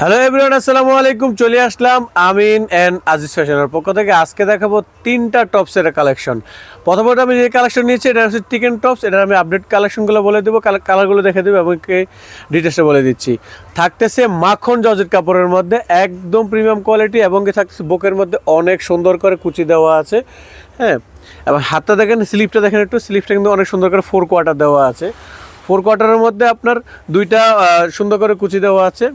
Hello everyone আসসালামু আলাইকুম। চলে আসলাম আমিন অ্যান্ড আজিজ ফ্যাশনের পক্ষ থেকে। আজকে দেখাবো তিনটা টপসের কালেকশন প্রথমত আমি যে কালেকশন নিয়েছি, এটা হচ্ছে চিকেন টপস এটা আমি আপডেট কালেকশনগুলো বলে দেবো কালারগুলো দেখে দেবো এবং ডিটেলসে বলে দিচ্ছি। থাকতেছে মাখন জর্জেট কাপড়ের মধ্যে, একদম প্রিমিয়াম কোয়ালিটি এবং থাকতেছে বুকের মধ্যে অনেক সুন্দর করে কুচি দেওয়া আছে। হ্যাঁ এবং হাতটা দেখেন স্লিপটা দেখেন একটু স্লিপটা কিন্তু অনেক সুন্দর করে ফোর কোয়ার্টার দেওয়া আছে। ফোর কোয়ার্টারের মধ্যে আপনার দুইটা সুন্দর করে কুচি দেওয়া আছে।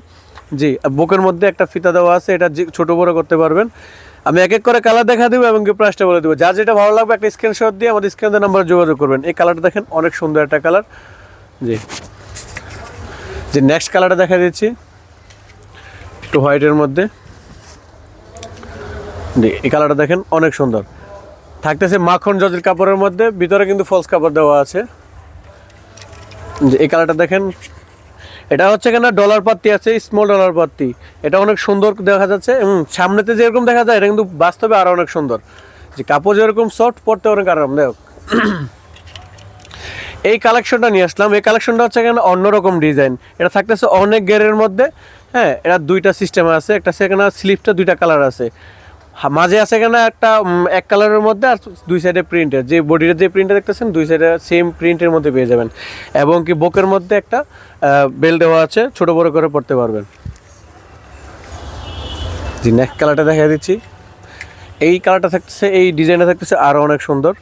জি বুকের মধ্যে একটা ফিতা দেওয়া আছে, এটা ছোট বড় করতে পারবেন। আমি এক এক করে কালার দেখা দেবো এবং প্রাইসটা বলে দেবো। যা যেটা ভালো লাগবে একটা স্ক্রিনশট দিয়ে আমাদের স্ক্রিনের নাম্বার যোগাযোগ করবেন। এই কালারটা দেখেন, অনেক সুন্দর একটা কালার জি। যে নেক্সট কালারটা দেখা দিচ্ছি। একটু হোয়াইটের মধ্যে। জি, এই কালারটা দেখেন, অনেক সুন্দর। থাকতেছে মাখন জজের কাপড়ের মধ্যে, ভিতরে কিন্তু ফলস কাপড় দেওয়া আছে। যে এই কালারটা দেখেন এটা হচ্ছে কেন? ডলার পাত্তি আছে স্মল ডলার পাত্তি। এটা অনেক সুন্দর দেখা যাচ্ছে। এবং সামনেতে যেরকম দেখা যায়, এটা কিন্তু বাস্তবে আরও অনেক সুন্দর। যে কাপড় যেরকম সফট পরতে অনেক আরাম দেখ এই কালেকশনটা নিয়ে আসলাম। এই কালেকশনটা হচ্ছে কেন? অন্যরকম ডিজাইন এটা থাকতেছে অনেক গেরের মধ্যে। হ্যাঁ এটা দুইটা সিস্টেম আছে। একটা সেখানে স্লিপটা দুইটা কালার আছে। মাঝে আছে কেন একটা এক কালারের মধ্যে আর দুই সাইডে প্রিন্টের যে বডির যে প্রিন্টটা দেখতেছেন, দুই সাইডে সেম প্রিন্টের মধ্যে পেয়ে যাবেন। এবং কি বুকের মধ্যে একটা বেল দেওয়া আছে, ছোট বড় করে পড়তে পারবেন। জি নেক কালারটা দেখা দিচ্ছি। এই কালারটা থাকতেছে, এই ডিজাইনটা থাকতেছে আরও অনেক সুন্দর।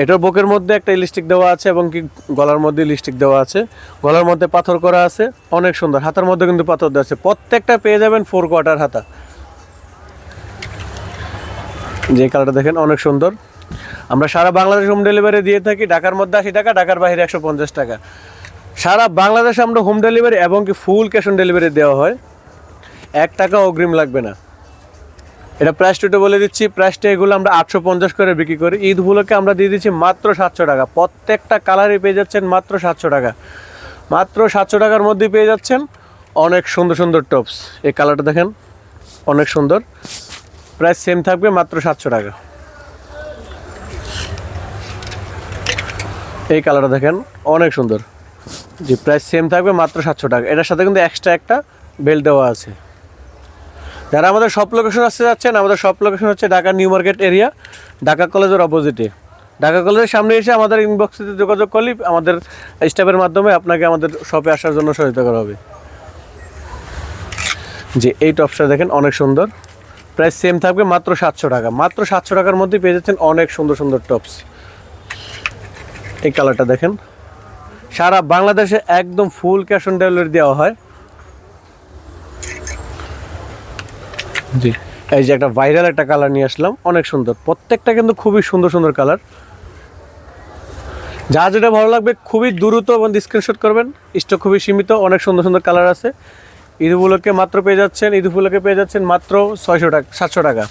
এটার বুকের মধ্যে একটা লিপস্টিক দেওয়া আছে এবং কি গলার মধ্যে লিপস্টিক দেওয়া আছে। গলার মধ্যে পাথর করা আছে, অনেক সুন্দর। হাতার মধ্যে কিন্তু পাথর দেওয়া আছে। প্রত্যেকটা পেয়ে যাবেন ফোর কোয়ার্টার হাতা। যে কালারটা দেখেন, অনেক সুন্দর। আমরা সারা বাংলাদেশ হোম ডেলিভারি দিয়ে থাকি, ঢাকার মধ্যে আশি টাকা, ঢাকার বাইরে একশো পঞ্চাশ টাকা। সারা বাংলাদেশে আমরা হোম ডেলিভারি এবং কি ফুল ক্যাশ অন ডেলিভারি দেওয়া হয়। এক টাকা অগ্রিম লাগবে না। এটা প্রাইস টুটে বলে দিচ্ছি। প্রাইসটা এগুলো আমরা আটশো পঞ্চাশ করে বিক্রি করি। ঈদ উপলক্ষে আমরা দিয়ে দিচ্ছি মাত্র সাতশো টাকা। প্রত্যেকটা কালারই পেয়ে যাচ্ছেন মাত্র সাতশো টাকা। মাত্র সাতশো টাকার মধ্যে পেয়ে যাচ্ছেন অনেক সুন্দর সুন্দর টপস এই কালারটা দেখেন, অনেক সুন্দর। প্রাইস সেম থাকবে মাত্র সাতশো টাকা। এই কালারটা দেখেন, অনেক সুন্দর। জি প্রাইস সেম থাকবে মাত্র সাতশো টাকা। এটার সাথে কিন্তু এক্সট্রা একটা বেল্ট দেওয়া আছে। যারা আমাদের সব লোকেশন আসতে যাচ্ছেন, আমাদের সব লোকেশন হচ্ছে Dhaka New Market area, Dhaka কলেজের অপোজিটে ঢাকা কলেজের সামনে এসে আমাদের ইনবক্সে যোগাযোগ করলেই আমাদের স্টাফের মাধ্যমে আপনাকে আমাদের শপে আসার জন্য সহায়তা করা হবে। যে এই টপসটা দেখেন, অনেক সুন্দর। প্রাইস সেম থাকবে মাত্র সাতশো টাকা। মাত্র সাতশো টাকার মধ্যে পেয়ে যাচ্ছেন অনেক সুন্দর সুন্দর টপস এই কালারটা দেখেন। সারা বাংলাদেশে একদম ফুল ক্যাশ অন ডেলিভারি দেওয়া হয়। জি। এই যে একটা ভাইরাল একটা কালার নিয়ে আসলাম অনেক সুন্দর। প্রত্যেকটা কিন্তু খুবই সুন্দর সুন্দর কালার যা যেটা ভালো লাগবে খুবই দ্রুত এবং স্ক্রিনশট করবেন। স্টক খুবই সীমিত অনেক সুন্দর সুন্দর কালার আছে। ঈদ উপলক্ষে মাত্র পেয়ে যাচ্ছেন, ঈদ উপলক্ষে পেয়ে যাচ্ছেন মাত্র ছয়শো টাকা, সাতশো টাকা।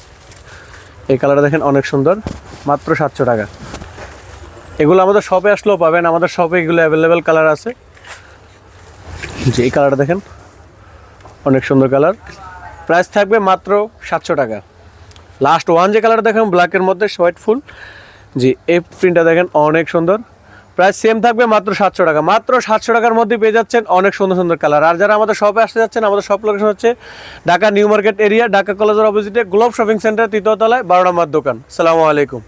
এই কালারটা দেখেন অনেক সুন্দর, মাত্র সাতশো টাকা। এগুলো আমাদের শপে আসলেও পাবেন, আমাদের শপে এগুলো অ্যাভেলেবেল কালার আছে। যে এই কালারটা দেখেন, অনেক সুন্দর কালার প্রাইস থাকবে মাত্র সাতশো টাকা। লাস্ট ওয়ান যে কালার দেখেন ব্ল্যাকের মধ্যে হোয়াইট ফুল জি, এই প্রিন্টটা দেখেন অনেক সুন্দর। প্রাইস সেম থাকবে মাত্র সাতশো টাকা। মাত্র সাতশো টাকার মধ্যে পেয়ে যাচ্ছেন অনেক সুন্দর সুন্দর কালার আর যারা আমাদের শপে আসতে যাচ্ছেন, আমাদের শপ লোকেশন হচ্ছে Dhaka New Market area, Dhaka কলেজের অপোজিটে গ্লোব শপিং সেন্টার তৃতীয়তলায় বারোটা বারো নম্বর দোকান। সালামু আলাইকুম।